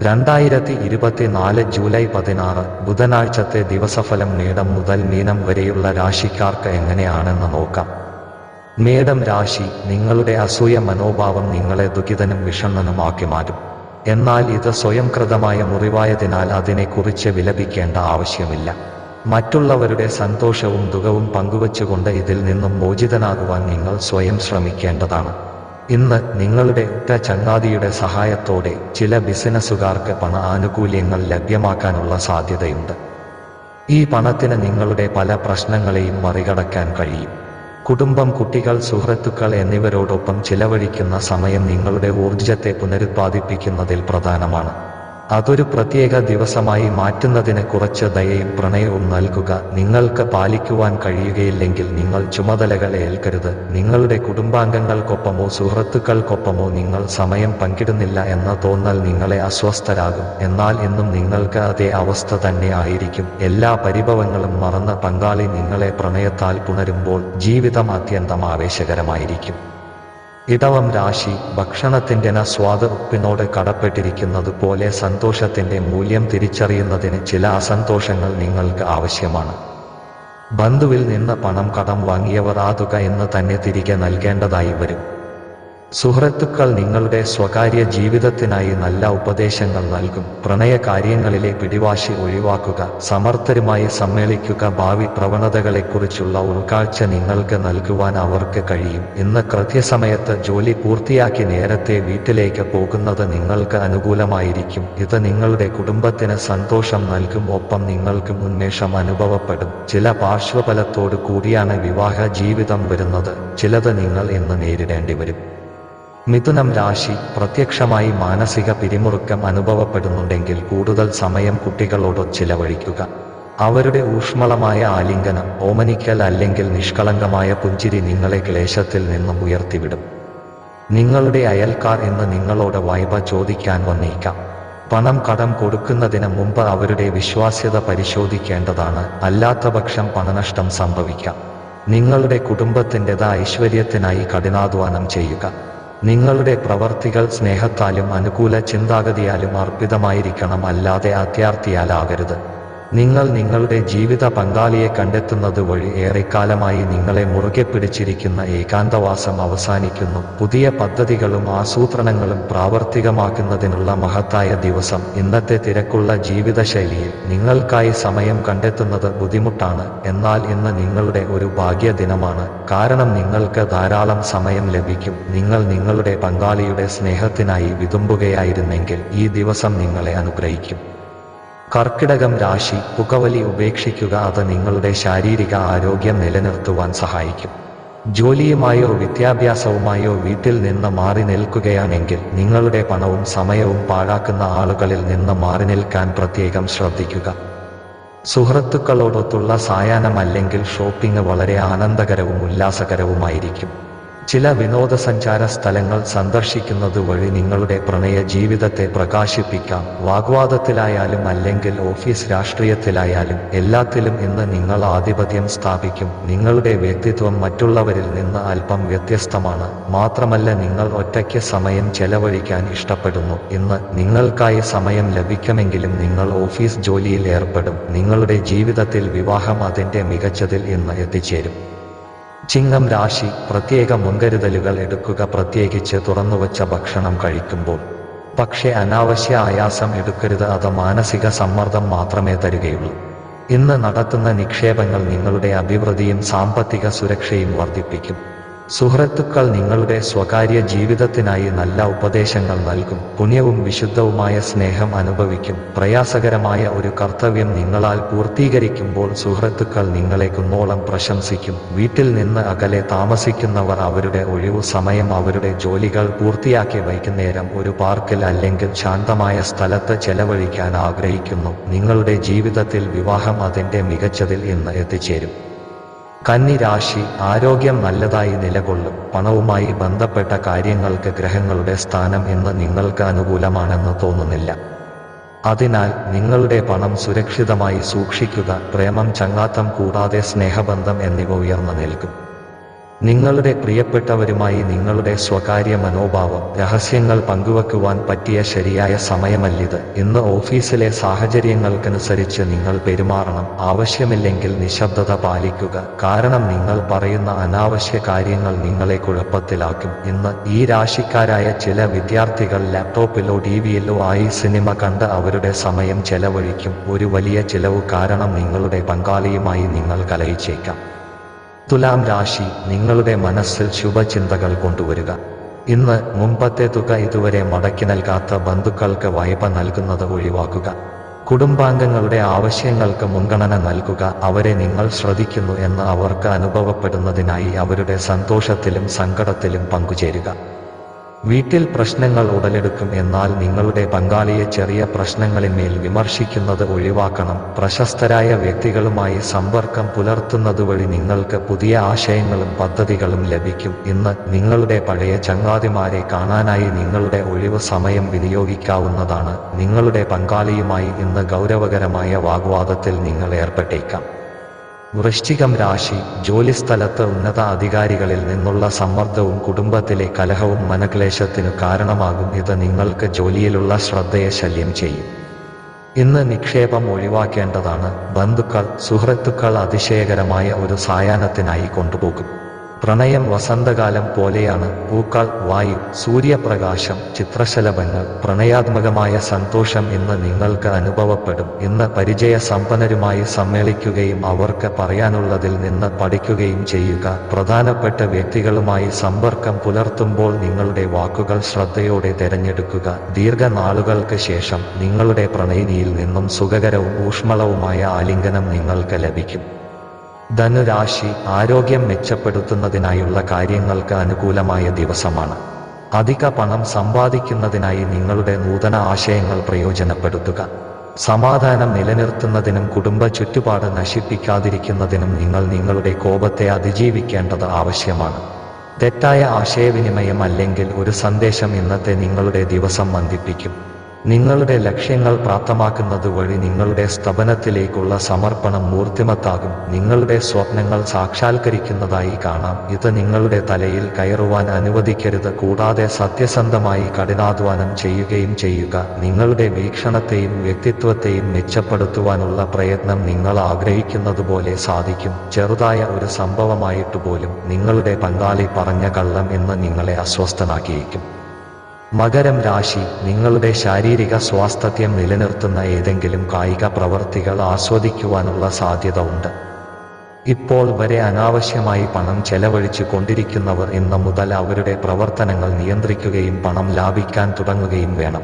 രണ്ടായിരത്തി ഇരുപത്തിനാല് ജൂലൈ പതിനാറ് ബുധനാഴ്ചത്തെ ദിവസഫലം മേടം മുതൽ മീനം വരെയുള്ള രാശിക്കാർക്ക് എങ്ങനെയാണെന്ന് നോക്കാം. മേടം രാശി നിങ്ങളുടെ അസൂയ മനോഭാവം നിങ്ങളെ ദുഖിതനും വിഷണ്ണനുമാക്കി മാറ്റും. എന്നാൽ ഇത് സ്വയംകൃതമായ മുറിവായതിനാൽ അതിനെക്കുറിച്ച് വിലപിക്കേണ്ട ആവശ്യമില്ല. മറ്റുള്ളവരുടെ സന്തോഷവും ദുഃഖവും പങ്കുവച്ചുകൊണ്ട് ഇതിൽ നിന്നും മോചിതനാകുവാൻ നിങ്ങൾ സ്വയം ശ്രമിക്കേണ്ടതാണ്. ഇന്ന് നിങ്ങളുടെ ഒറ്റ ചങ്ങാതിയുടെ സഹായത്തോടെ ചില ബിസിനസ്സുകാർക്ക് പണ ആനുകൂല്യങ്ങൾ ലഭ്യമാക്കാനുള്ള സാധ്യതയുണ്ട്. ഈ പണത്തിന് നിങ്ങളുടെ പല പ്രശ്നങ്ങളെയും മറികടക്കാൻ കഴിയും. കുടുംബം കുട്ടികൾ സുഹൃത്തുക്കൾ എന്നിവരോടൊപ്പം ചിലവഴിക്കുന്ന സമയം നിങ്ങളുടെ ഊർജത്തെ പുനരുത്പാദിപ്പിക്കുന്നതിൽ പ്രധാനമാണ്. അതൊരു പ്രത്യേക ദിവസമായി മാറ്റുന്നതിന് കുറച്ച് ദയയും പ്രണയവും നൽകുക. നിങ്ങൾക്ക് പാലിക്കുവാൻ കഴിയുകയില്ലെങ്കിൽ നിങ്ങൾ ചുമതലകളെ ഏൽക്കരുത്. നിങ്ങളുടെ കുടുംബാംഗങ്ങൾക്കൊപ്പമോ സുഹൃത്തുക്കൾക്കൊപ്പമോ നിങ്ങൾ സമയം പങ്കിടുന്നില്ല എന്ന തോന്നൽ നിങ്ങളെ അസ്വസ്ഥരാകും. എന്നാൽ എന്നും നിങ്ങൾക്ക് അതേ അവസ്ഥ തന്നെ ആയിരിക്കും. എല്ലാ പരിഭവങ്ങളും മറന്ന പങ്കാളി നിങ്ങളെ പ്രണയത്താൽ പുണരുമ്പോൾ ജീവിതം അത്യന്തം ആവേശകരമായിരിക്കും. ഇടവം രാശി ഭക്ഷണത്തിന്റെ ഉപ്പിനോട് കടപ്പെട്ടിരിക്കുന്നത് പോലെ സന്തോഷത്തിന്റെ മൂല്യം തിരിച്ചറിയുന്നതിന് ചില അസന്തോഷങ്ങൾ നിങ്ങൾക്ക് ആവശ്യമാണ്. ബന്ധുവിൽ നിന്ന് പണം കടം വാങ്ങിയവർ ആ തുക എന്ന് തന്നെ തിരികെ നൽകേണ്ടതായി വരും. സുഹൃത്തുക്കൾ നിങ്ങളുടെ സ്വകാര്യ ജീവിതത്തിനായി നല്ല ഉപദേശങ്ങൾ നൽകും. പ്രണയ കാര്യങ്ങളിലെ പിടിവാശി ഒഴിവാക്കുക. സമർത്ഥരുമായി സമ്മേളിക്കുക. ഭാവി പ്രവണതകളെക്കുറിച്ചുള്ള ഉൾക്കാഴ്ച നിങ്ങൾക്ക് നൽകുവാൻ അവർക്ക് കഴിയും. ഇന്ന് കൃത്യസമയത്ത് ജോലി പൂർത്തിയാക്കി നേരത്തെ വീട്ടിലേക്ക് പോകുന്നത് നിങ്ങൾക്ക് അനുകൂലമായിരിക്കും. ഇത് നിങ്ങളുടെ കുടുംബത്തിന് സന്തോഷം നൽകും. ഒപ്പം നിങ്ങൾക്ക് ഉന്മേഷം അനുഭവപ്പെടും. ചില പാർശ്വഫലത്തോടു കൂടിയാണ് വിവാഹ ജീവിതം വരുന്നത്. ചിലത് നിങ്ങൾ ഇന്ന് നേരിടേണ്ടി വരും. മിഥുനം രാശി പ്രത്യക്ഷമായി മാനസിക പിരിമുറുക്കം അനുഭവപ്പെടുന്നുണ്ടെങ്കിൽ കൂടുതൽ സമയം കുട്ടികളോട് ചിലവഴിക്കുക. അവരുടെ ഊഷ്മളമായ ആലിംഗനം ഓമനിക്കൽ അല്ലെങ്കിൽ നിഷ്കളങ്കമായ പുഞ്ചിരി നിങ്ങളെ ക്ലേശത്തിൽ നിന്നും ഉയർത്തിവിടും. നിങ്ങളുടെ അയൽക്കാർ എന്ന് നിങ്ങളോട് വായ്പ ചോദിക്കാൻ വന്നേക്കാം. പണം കടം കൊടുക്കുന്നതിന് മുമ്പ് അവരുടെ വിശ്വാസ്യത പരിശോധിക്കേണ്ടതാണ്. അല്ലാത്തപക്ഷം പണനഷ്ടം സംഭവിക്കാം. നിങ്ങളുടെ കുടുംബത്തിന്റെത ഐശ്വര്യത്തിനായി കഠിനാധ്വാനം ചെയ്യുക. നിങ്ങളുടെ പ്രവർത്തികൾ സ്നേഹത്താലും അനുകൂല ചിന്താഗതിയാലും അർപ്പിതമായിരിക്കണം. അല്ലാതെ അത്യാർത്ഥിയാലാകരുത്. നിങ്ങൾ നിങ്ങളുടെ ജീവിത പങ്കാളിയെ കണ്ടെത്തുന്നത് വഴി ഏറെക്കാലമായി നിങ്ങളെ മുറുകെ പിടിച്ചിരിക്കുന്ന ഏകാന്തവാസം അവസാനിക്കുന്നു. പുതിയ പദ്ധതികളും ആസൂത്രണങ്ങളും പ്രാവർത്തികമാക്കുന്നതിനുള്ള മഹത്തായ ദിവസം. ഇന്നത്തെ തിരക്കുള്ള ജീവിതശൈലിയിൽ നിങ്ങൾക്കായി സമയം കണ്ടെത്തുന്നത് ബുദ്ധിമുട്ടാണ്. എന്നാൽ ഇന്ന് നിങ്ങളുടെ ഒരു ഭാഗ്യ ദിനമാണ് കാരണം നിങ്ങൾക്ക് ധാരാളം സമയം ലഭിക്കും. നിങ്ങൾ നിങ്ങളുടെ പങ്കാളിയുടെ സ്നേഹത്തിനായി വിതുമ്പുകയായിരുന്നെങ്കിൽ ഈ ദിവസം നിങ്ങളെ അനുഗ്രഹിക്കും. കർക്കിടകം രാശി പുകവലി ഉപേക്ഷിക്കുക അത് നിങ്ങളുടെ ശാരീരിക ആരോഗ്യം നിലനിർത്തുവാൻ സഹായിക്കും. ജോലിയുമായോ വിദ്യാഭ്യാസവുമായോ വീട്ടിൽ നിന്ന് മാറി നിൽക്കുകയാണെങ്കിൽ നിങ്ങളുടെ പണവും സമയവും പാഴാക്കുന്ന ആളുകളിൽ നിന്ന് മാറി നിൽക്കാൻ പ്രത്യേകം ശ്രദ്ധിക്കുക. സുഹൃത്തുക്കളോടൊത്തുള്ള സായാഹ്നം അല്ലെങ്കിൽ ഷോപ്പിംഗ് വളരെ ആനന്ദകരവും ഉല്ലാസകരവുമായിരിക്കും. ചില വിനോദസഞ്ചാര സ്ഥലങ്ങൾ സന്ദർശിക്കുന്നത് വഴി നിങ്ങളുടെ പ്രണയ ജീവിതത്തെ പ്രകാശിപ്പിക്കാം. വാഗ്വാദത്തിലായാലും അല്ലെങ്കിൽ ഓഫീസ് രാഷ്ട്രീയത്തിലായാലും എല്ലാത്തിലും ഇന്ന് നിങ്ങൾ ആധിപത്യം സ്ഥാപിക്കും. നിങ്ങളുടെ വ്യക്തിത്വം മറ്റുള്ളവരിൽ നിന്ന് അല്പം വ്യത്യസ്തമാണ്. മാത്രമല്ല നിങ്ങൾ ഒറ്റയ്ക്ക് സമയം ചെലവഴിക്കാൻ ഇഷ്ടപ്പെടുന്നു. ഇന്ന് നിങ്ങൾക്കായി സമയം ലഭിക്കുമെങ്കിലും നിങ്ങൾ ഓഫീസ് ജോലിയിൽ ഏർപ്പെടും. നിങ്ങളുടെ ജീവിതത്തിൽ വിവാഹം അതിന്റെ മികച്ചതിൽ ഇന്ന് എത്തിച്ചേരും. ചിങ്ങം രാശി പ്രത്യേക മുൻകരുതലുകൾ എടുക്കുക. പ്രത്യേകിച്ച് തുറന്നുവച്ച ഭക്ഷണം കഴിക്കുമ്പോൾ. പക്ഷേ അനാവശ്യ ആയാസം എടുക്കരുത്. അത് മാനസിക സമ്മർദ്ദം മാത്രമേ തരികയുള്ളൂ. ഇന്ന് നടത്തുന്ന നിക്ഷേപങ്ങൾ നിങ്ങളുടെ അഭിവൃദ്ധിയും സാമ്പത്തിക സുരക്ഷയും വർദ്ധിപ്പിക്കും. സുഹൃത്തുക്കൾ നിങ്ങളുടെ സ്വകാര്യ ജീവിതത്തിനായി നല്ല ഉപദേശങ്ങൾ നൽകും. പുണ്യവും വിശുദ്ധവുമായ സ്നേഹം അനുഭവിക്കും. പ്രയാസകരമായ ഒരു കർത്തവ്യം നിങ്ങളാൽ പൂർത്തീകരിക്കുമ്പോൾ സുഹൃത്തുക്കൾ നിങ്ങളെ കുന്നോളം പ്രശംസിക്കും. വീട്ടിൽ നിന്ന് അകലെ താമസിക്കുന്നവർ അവരുടെ ഒഴിവു സമയം അവരുടെ ജോലികൾ പൂർത്തിയാക്കി വൈകുന്നേരം ഒരു പാർക്കിൽ അല്ലെങ്കിൽ ശാന്തമായ സ്ഥലത്ത് ചെലവഴിക്കാൻ ആഗ്രഹിക്കുന്നു. നിങ്ങളുടെ ജീവിതത്തിൽ വിവാഹം അതിന്റെ മികച്ചതിൽ ഇന്ന് എത്തിച്ചേരും. കന്നി രാശി ആരോഗ്യം നല്ലതായി നിലകൊള്ളും. പണവുമായി ബന്ധപ്പെട്ട കാര്യങ്ങൾക്ക് ഗ്രഹങ്ങളുടെ സ്ഥാനം ഇന്ന് നിങ്ങൾക്ക് അനുകൂലമാണെന്ന് തോന്നുന്നില്ല. അതിനാൽ നിങ്ങളുടെ പണം സുരക്ഷിതമായി സൂക്ഷിക്കുക പ്രേമം ചങ്ങാത്തം കൂടാതെ സ്നേഹബന്ധം എന്നിവ ഉയർന്നു നിൽക്കും. നിങ്ങളുടെ പ്രിയപ്പെട്ടവരുമായി നിങ്ങളുടെ സ്വകാര്യ മനോഭാവം രഹസ്യങ്ങൾ പങ്കുവെക്കുവാൻ പറ്റിയ ശരിയായ സമയമല്ലിത്. ഇന്ന് ഓഫീസിലെ സാഹചര്യങ്ങൾക്കനുസരിച്ച് നിങ്ങൾ പെരുമാറണം. ആവശ്യമില്ലെങ്കിൽ നിശബ്ദത പാലിക്കുക. കാരണം നിങ്ങൾ പറയുന്ന അനാവശ്യ കാര്യങ്ങൾ നിങ്ങളെ കുഴപ്പത്തിലാക്കും. ഇന്ന് ഈ രാശിക്കാരായ ചില വിദ്യാർത്ഥികൾ ലാപ്ടോപ്പിലോ ടിവിയിലോ ആയി സിനിമ കണ്ട് അവരുടെ സമയം ചെലവഴിക്കും. ഒരു വലിയ ചിലവ് കാരണം നിങ്ങളുടെ പങ്കാളിയുമായി നിങ്ങൾ കലയിച്ചേക്കാം തുലാം രാശി നിങ്ങളുടെ മനസ്സിൽ ശുഭചിന്തകൾ കൊണ്ടുവരിക. ഇന്ന് മുമ്പത്തെ തുക ഇതുവരെ മടക്കി നൽകാത്ത ബന്ധുക്കൾക്ക് വായ്പ നൽകുന്നത് ഒഴിവാക്കുക. കുടുംബാംഗങ്ങളുടെ ആവശ്യങ്ങൾക്ക് മുൻഗണന നൽകുക. അവരെ നിങ്ങൾ ശ്രദ്ധിക്കുന്നു എന്ന് അവർക്ക് അനുഭവപ്പെടുന്നതിനായി അവരുടെ സന്തോഷത്തിലും സങ്കടത്തിലും പങ്കുചേരുക. വീട്ടിൽ പ്രശ്നങ്ങൾ ഉടലെടുക്കും എന്നാൽ നിങ്ങളുടെ പങ്കാളിയെ ചെറിയ പ്രശ്നങ്ങളിന്മേൽ വിമർശിക്കുന്നത് ഒഴിവാക്കണം. പ്രശസ്തരായ വ്യക്തികളുമായി സമ്പർക്കം പുലർത്തുന്നതുവഴി നിങ്ങൾക്ക് പുതിയ ആശയങ്ങളും പദ്ധതികളും ലഭിക്കും. ഇന്ന് നിങ്ങളുടെ പഴയ ചങ്ങാതിമാരെ കാണാനായി നിങ്ങളുടെ ഒഴിവ് സമയം വിനിയോഗിക്കാവുന്നതാണ്. നിങ്ങളുടെ പങ്കാളിയുമായി ഇന്ന് ഗൗരവകരമായ വാഗ്വാദത്തിൽ നിങ്ങൾ ഏർപ്പെട്ടേക്കാം. വൃശ്ചികം രാശി ജോലിസ്ഥലത്ത് ഉന്നത അധികാരികളിൽ നിന്നുള്ള സമ്മർദ്ദവും കുടുംബത്തിലെ കലഹവും മനക്ലേശത്തിനു കാരണമാകും ഇത് നിങ്ങൾക്ക് ജോലിയിലുള്ള ശ്രദ്ധയെ ശല്യം ചെയ്യും. ഇന്ന് നിക്ഷേപം ഒഴിവാക്കേണ്ടതാണ്. ബന്ധുക്കൾ സുഹൃത്തുക്കൾ അതിശയകരമായ ഒരു സായാഹ്നത്തിനായി കൊണ്ടുപോകും. പ്രണയം വസന്തകാലം പോലെയാണ്. പൂക്കൾ വായു സൂര്യപ്രകാശം ചിത്രശലഭങ്ങൾ പ്രണയാത്മകമായ സന്തോഷം എന്ന് നിങ്ങൾക്ക് അനുഭവപ്പെടും ഇന്ന് പരിചയസമ്പന്നരുമായി സമ്മേളിക്കുകയും അവർക്ക് പറയാനുള്ളതിൽ നിന്ന് പഠിക്കുകയും ചെയ്യുക. പ്രധാനപ്പെട്ട വ്യക്തികളുമായി സമ്പർക്കം പുലർത്തുമ്പോൾ നിങ്ങളുടെ വാക്കുകൾ ശ്രദ്ധയോടെ തിരഞ്ഞെടുക്കുക. ദീർഘനാളുകൾക്ക് ശേഷം നിങ്ങളുടെ പ്രണയിനിയിൽ നിന്നും സുഖകരവും ഊഷ്മളവുമായ ആലിംഗനം നിങ്ങൾക്ക് ലഭിക്കും. ധനുരാശി ആരോഗ്യം മെച്ചപ്പെടുത്തുന്നതിനായുള്ള കാര്യങ്ങൾക്ക് അനുകൂലമായ ദിവസമാണ്. അധിക പണം സമ്പാദിക്കുന്നതിനായി നിങ്ങളുടെ നൂതന ആശയങ്ങൾ പ്രയോജനപ്പെടുത്തുക. സമാധാനം നിലനിർത്തുന്നതിനും കുടുംബ ചുറ്റുപാട് നശിപ്പിക്കാതിരിക്കുന്നതിനും നിങ്ങൾ നിങ്ങളുടെ കോപത്തെ അതിജീവിക്കേണ്ടത് ആവശ്യമാണ്. തെറ്റായ ആശയവിനിമയം അല്ലെങ്കിൽ ഒരു സന്ദേശം ഇന്നത്തെ നിങ്ങളുടെ ദിവസം മന്ദിപ്പിക്കും. നിങ്ങളുടെ ലക്ഷ്യങ്ങൾ പ്രാപ്തമാക്കുന്നത് വഴി നിങ്ങളുടെ സ്തപനത്തിലേക്കുള്ള സമർപ്പണം മൂർത്തിമത്താകും. നിങ്ങളുടെ സ്വപ്നങ്ങൾ സാക്ഷാത്കരിക്കുന്നതായി കാണാം. ഇത് നിങ്ങളുടെ തലയിൽ കയറുവാൻ അനുവദിക്കരുത്. കൂടാതെ സത്യസന്ധമായി കഠിനാധ്വാനം ചെയ്യുകയും ചെയ്യുക. നിങ്ങളുടെ വീക്ഷണത്തെയും വ്യക്തിത്വത്തെയും മെച്ചപ്പെടുത്തുവാനുള്ള പ്രയത്നം നിങ്ങൾ ആഗ്രഹിക്കുന്നതുപോലെ സാധിക്കും. ചെറുതായ ഒരു സംഭവമായിട്ടുപോലും നിങ്ങളുടെ പങ്കാളി പറഞ്ഞ കള്ളം എന്ന് നിങ്ങളെ അസ്വസ്ഥനാക്കിയേക്കും. മകരം രാശി നിങ്ങളുടെ ശാരീരിക സ്വാസ്ഥ്യം നിലനിർത്തുന്ന ഏതെങ്കിലും കായിക പ്രവർത്തികൾ ആസ്വദിക്കുവാനുള്ള സാധ്യത ഉണ്ട്. ഇപ്പോൾ വരെ അനാവശ്യമായി പണം ചെലവഴിച്ചു കൊണ്ടിരിക്കുന്നവർ ഇന്ന് മുതൽ അവരുടെ പ്രവർത്തനങ്ങൾ നിയന്ത്രിക്കുകയും പണം ലാഭിക്കാൻ തുടങ്ങുകയും വേണം.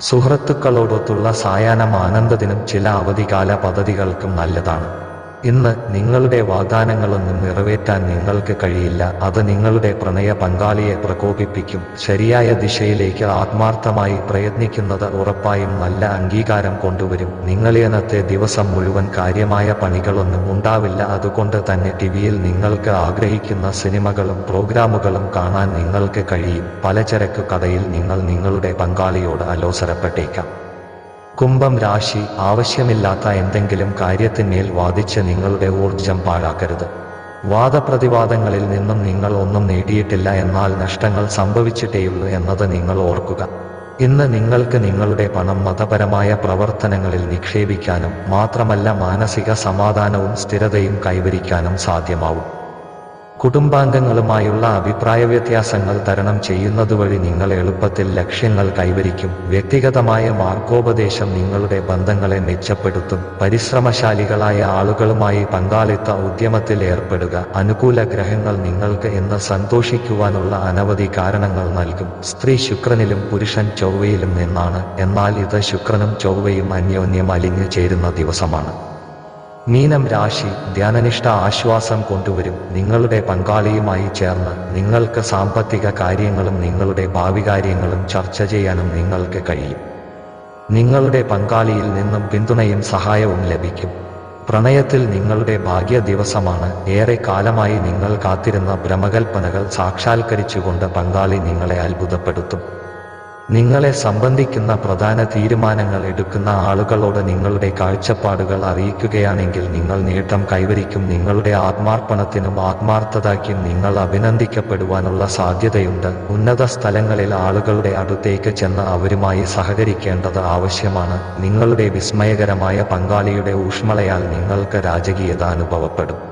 സുഹൃത്തുക്കളോടൊത്തുള്ള സായാഹ്നം ആനന്ദത്തിനും ചില അവധികാല പദ്ധതികൾക്കും നല്ലതാണ്. ഇന്ന് നിങ്ങളുടെ വാഗ്ദാനങ്ങളൊന്നും നിറവേറ്റാൻ നിങ്ങൾക്ക് കഴിയില്ല. അത് നിങ്ങളുടെ പ്രണയ പങ്കാളിയെ പ്രകോപിപ്പിക്കും. ശരിയായ ദിശയിലേക്ക് ആത്മാർത്ഥമായി പ്രയത്നിക്കുന്നത് ഉറപ്പായും നല്ല അംഗീകാരം കൊണ്ടുവരും. നിങ്ങളിനത്തെ ദിവസം മുഴുവൻ കാര്യമായ പണികളൊന്നും ഉണ്ടാവില്ല. അതുകൊണ്ട് തന്നെ ടിവിയിൽ നിങ്ങൾക്ക് ആഗ്രഹിക്കുന്ന സിനിമകളും പ്രോഗ്രാമുകളും കാണാൻ നിങ്ങൾക്ക് കഴിയും. പലചരക്ക് കടയിൽ നിങ്ങൾ നിങ്ങളുടെ പങ്കാളിയോട് അലോസരപ്പെട്ടേക്കാം കുംഭം രാശി ആവശ്യമില്ലാത്ത എന്തെങ്കിലും കാര്യത്തിന്മേൽ വാദിച്ച് നിങ്ങളുടെ ഊർജം പാഴാക്കരുത്. വാദപ്രതിവാദങ്ങളിൽ നിന്നും നിങ്ങൾ ഒന്നും നേടിയിട്ടില്ല എന്നാൽ നഷ്ടങ്ങൾ സംഭവിച്ചിട്ടേയുള്ളൂ എന്നത് നിങ്ങൾ ഓർക്കുക. ഇന്ന് നിങ്ങൾക്ക് നിങ്ങളുടെ പണം മതപരമായ പ്രവർത്തനങ്ങളിൽ നിക്ഷേപിക്കാനും മാത്രമല്ല മാനസിക സമാധാനവും സ്ഥിരതയും കൈവരിക്കാനും സാധ്യമാവും. കുടുംബാംഗങ്ങളുമായുള്ള അഭിപ്രായ വ്യത്യാസങ്ങൾ തരണം ചെയ്യുന്നതുവഴി നിങ്ങൾ എളുപ്പത്തിൽ ലക്ഷ്യങ്ങൾ കൈവരിക്കും. വ്യക്തിഗതമായ മാർഗോപദേശം നിങ്ങളുടെ ബന്ധങ്ങളെ മെച്ചപ്പെടുത്തും. പരിശ്രമശാലികളായ ആളുകളുമായി പങ്കാളിത്ത ഉദ്യമത്തിൽ ഏർപ്പെടുക. അനുകൂല ഗ്രഹങ്ങൾ നിങ്ങൾക്ക് എന്ന് സന്തോഷിക്കുവാനുള്ള അനവധി കാരണങ്ങൾ നൽകും. സ്ത്രീ ശുക്രനിലും പുരുഷൻ ചൊവ്വയിലും നിന്നാണ്. എന്നാൽ ഇത് ശുക്രനും ചൊവ്വയും അന്യോന്യം അലിഞ്ഞു ചേരുന്ന ദിവസമാണ്. മീനം രാശി ധ്യാനനിഷ്ഠ ആശ്വാസം കൊണ്ടുവരും. നിങ്ങളുടെ പങ്കാളിയുമായി ചേർന്ന് നിങ്ങൾക്ക് സാമ്പത്തിക കാര്യങ്ങളും നിങ്ങളുടെ ഭാവി കാര്യങ്ങളും ചർച്ച ചെയ്യാനും നിങ്ങൾക്ക് കഴിയും. നിങ്ങളുടെ പങ്കാളിയിൽ നിന്നും പിന്തുണയും സഹായവും ലഭിക്കും. പ്രണയത്തിൽ നിങ്ങളുടെ ഭാഗ്യ ദിവസമാണ്. ഏറെ കാലമായി നിങ്ങൾ കാത്തിരുന്ന ഭ്രമകൽപ്പനകൾ സാക്ഷാത്കരിച്ചുകൊണ്ട് പങ്കാളി നിങ്ങളെ അത്ഭുതപ്പെടുത്തും. നിങ്ങളെ സംബന്ധിക്കുന്ന പ്രധാന തീരുമാനങ്ങൾ എടുക്കുന്ന ആളുകളോട് നിങ്ങളുടെ കാഴ്ചപ്പാടുകൾ അറിയിക്കുകയാണെങ്കിൽ നിങ്ങൾ നേട്ടം കൈവരിക്കും. നിങ്ങളുടെ ആത്മാർപ്പണത്തിനും ആത്മാർത്ഥതയ്ക്കും നിങ്ങൾ അഭിനന്ദിക്കപ്പെടുവാനുള്ള സാധ്യതയുണ്ട്. ഉന്നത സ്ഥലങ്ങളിൽ ആളുകളുടെ അടുത്തേക്ക് ചെന്ന് അവരുമായി സഹകരിക്കേണ്ടത് ആവശ്യമാണ്. നിങ്ങളുടെ വിസ്മയകരമായ പങ്കാളിയുടെ ഊഷ്മളയാൽ നിങ്ങൾക്ക് രാജകീയത അനുഭവപ്പെടും.